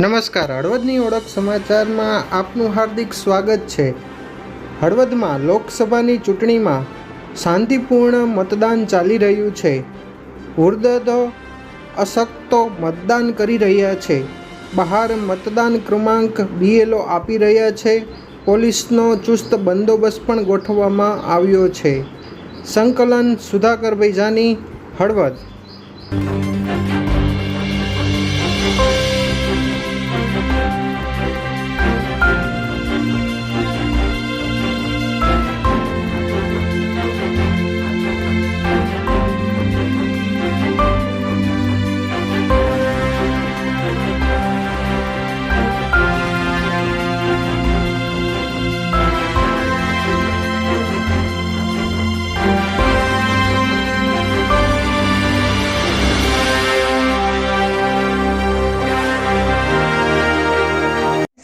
નમસ્કાર, હળવદની ઓળખ સમાચારમાં આપનું હાર્દિક સ્વાગત છે. હળવદમાં લોકસભાની ચૂંટણીમાં શાંતિપૂર્ણ મતદાન ચાલી રહ્યું છે. વૃદ્ધો અશક્તો મતદાન કરી રહ્યા છે. બહાર મતદાન ક્રમાંક બીએલઓ આપી રહ્યા છે. પોલીસનો ચુસ્ત બંદોબસ્ત પણ ગોઠવવામાં આવ્યો છે. સંકલન સુધાકર જાની હળવદ.